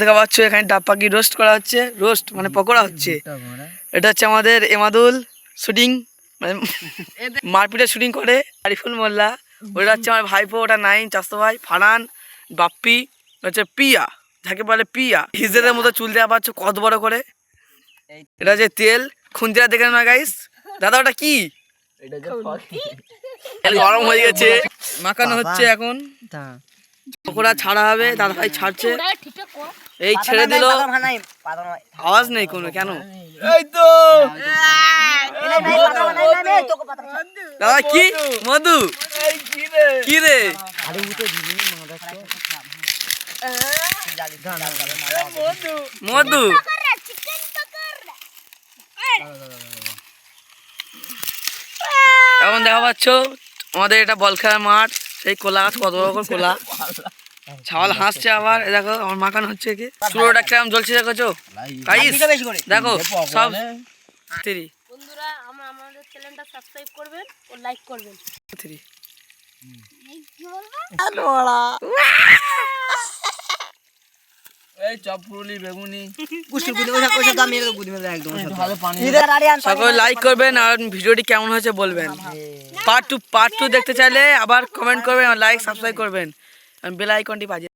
দেখা পাচ্ছ এখানে ডাব পাখি রোস্ট করা হচ্ছে। রোস্ট মানে পকোড়া হচ্ছে। এটা হচ্ছে আমাদের এমাদুল শুটিং মানে মারপিটের শুটিং করে আরিফুল মোল্লা। ওটা হচ্ছে আমার ভাইপো ওটা নাইন চাস্তো ভাই ফারান বাপ্পি হচ্ছে পিয়া যাকে বলে পিয়া। হিজড়ের মতো চুল দেওয়া পাচ্ছ কত বড় করে। এটা হচ্ছে তেল খুন্তিরা দেখে না গাইস দাদা ওটা কি? গরম হয়ে গেছে। মাখানো হচ্ছে এখন। পকোড়া ছাড়া হবে দাদা ভাই ছাড়ছে এই ছেড়ে দিল। আওয়াজ নেই কোনো কেন? এই তো। দাদা কি? মধু। কি রে? মধু এখন দেখা পাচ্ছ আমাদের এটা বল খেলার মাঠ সেই কোলা গাছ কত রকম কোলা। ছাওয়াল হাসছে আবার দেখো আমার মাখানো হচ্ছে কি? চুলোটা কেমন জ্বলছে দেখো গাইস দেখো সব থ্রি বন্ধুরা আমরা আমাদের চ্যানেলটা সাবস্ক্রাইব করবেন ও লাইক করবেন। সকলে লাইক করবেন আর ভিডিওটি কেমন হয়েছে বলবেন। পার্ট টু পার্ট টু দেখতে চাইলে আবার কমেন্ট করবেন আর লাইক সাবস্ক্রাইব করবেন। বেল আইকনটি বাজিয়ে